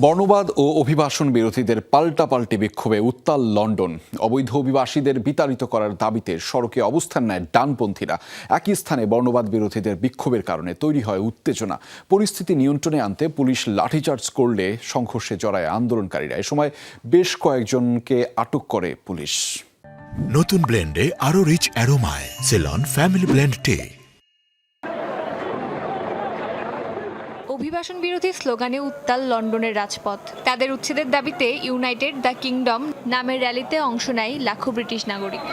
বর্ণবাদ ও অভিবাসন বিরোধীদের পাল্টাপাল্টি বিক্ষোভে উত্তাল লন্ডন। অবৈধ অভিবাসীদের বিতাড়িত করার দাবিতে সড়কে অবস্থান নেয় ডানপন্থীরা। একই স্থানে বর্ণবাদ বিরোধীদের বিক্ষোভের কারণে তৈরি হয় উত্তেজনা। পরিস্থিতি নিয়ন্ত্রণে আনতে পুলিশ লাঠিচার্জ করলে সংঘর্ষে জড়ায় আন্দোলনকারীরা। এ সময় বেশ কয়েকজনকে আটক করে পুলিশ। নতুন ব্লেন্ডে আরও রিচ অ্যারোমায়। সেলন ফ্যামিলি ব্লেন্ড টে। অভিবাসন বিরোধী স্লোগানে উত্তাল লন্ডনের রাজপথ। তাদের উচ্ছেদের দাবিতে ইউনাইটেড দ্য কিংডম নামের র্যালিতে অংশ নেয় লাখো ব্রিটিশ নাগরিক।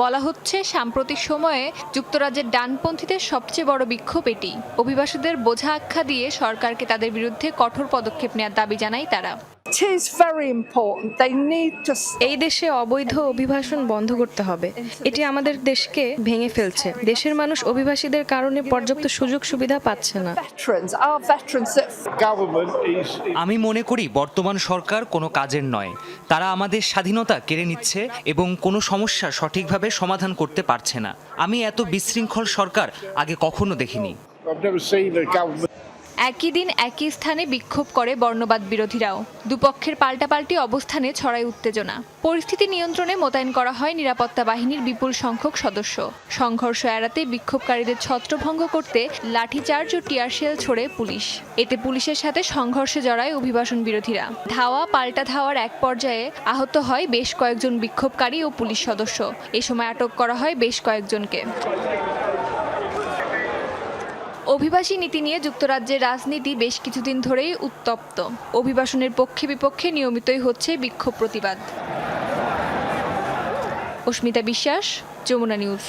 বলা হচ্ছে, সাম্প্রতিক সময়ে যুক্তরাজ্যের ডানপন্থীদের সবচেয়ে বড় বিক্ষোভ এটি। অভিবাসীদের বোঝা আখ্যা দিয়ে সরকারকে তাদের বিরুদ্ধে কঠোর পদক্ষেপ নেওয়ার দাবি জানায় তারা। It is very important. They need to stop এই দেশে অবৈধ অভিবাসন বন্ধ করতে হবে। এটি আমাদের দেশকে ভেঙে ফেলছে। দেশের মানুষ অভিবাসীদের কারণে পর্যাপ্ত সুযোগ সুবিধা পাচ্ছে না। Veterans, our veterans that government is, আমি মনে করি বর্তমান সরকার কোনো কাজের নয়। তারা আমাদের স্বাধীনতা কেড়ে নিচ্ছে এবং কোনো সমস্যা সঠিকভাবে সমাধান করতে পারছে না। আমি এত বিশৃঙ্খল সরকার আগে কখনো দেখিনি। একই দিন একই স্থানে বিক্ষোভ করে বর্ণবাদ বিরোধীরাও। দুপক্ষের পাল্টাপাল্টি অবস্থানে ছড়ায় উত্তেজনা। পরিস্থিতি নিয়ন্ত্রণে মোতায়েন করা হয় নিরাপত্তা বাহিনীর বিপুল সংখ্যক সদস্য। সংঘর্ষ এড়াতে বিক্ষোভকারীদের ছত্রভঙ্গ করতে লাঠিচার্জ ও টিয়ারশেল ছোড়ে পুলিশ। এতে পুলিশের সাথে সংঘর্ষে জড়ায় অভিবাসন বিরোধীরা। ধাওয়া পাল্টা ধাওয়ার এক পর্যায়ে আহত হয় বেশ কয়েকজন বিক্ষোভকারী ও পুলিশ সদস্য। এ সময় আটক করা হয় বেশ কয়েকজনকে। অভিবাসী নীতি নিয়ে যুক্তরাজ্যের রাজনীতি বেশ কিছুদিন ধরেই উত্তপ্ত। অভিবাসনের পক্ষে বিপক্ষে নিয়মিতই হচ্ছে বিক্ষোভ প্রতিবাদ। অস্মিতা বিশ্বাস, যমুনা নিউজ।